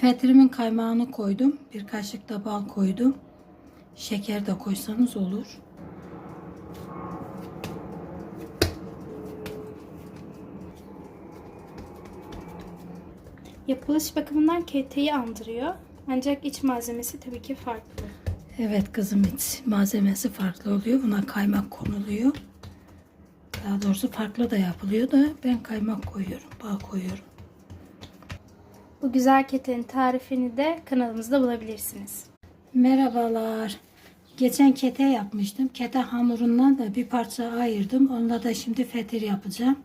Fetrimin kaymağını koydum. Bir kaşık da bal koydum. Şeker de koysanız olur. Yapılış bakımından keteyi andırıyor. Ancak iç malzemesi tabii ki farklı. Evet kızım iç malzemesi farklı oluyor. Buna kaymak konuluyor. Daha doğrusu farklı da yapılıyor da ben kaymak koyuyorum, bal koyuyorum. Bu güzel ketenin tarifini de kanalımızda bulabilirsiniz. Merhabalar. Geçen kete yapmıştım. Kete hamurundan da bir parça ayırdım. Onunla da şimdi fetir yapacağım.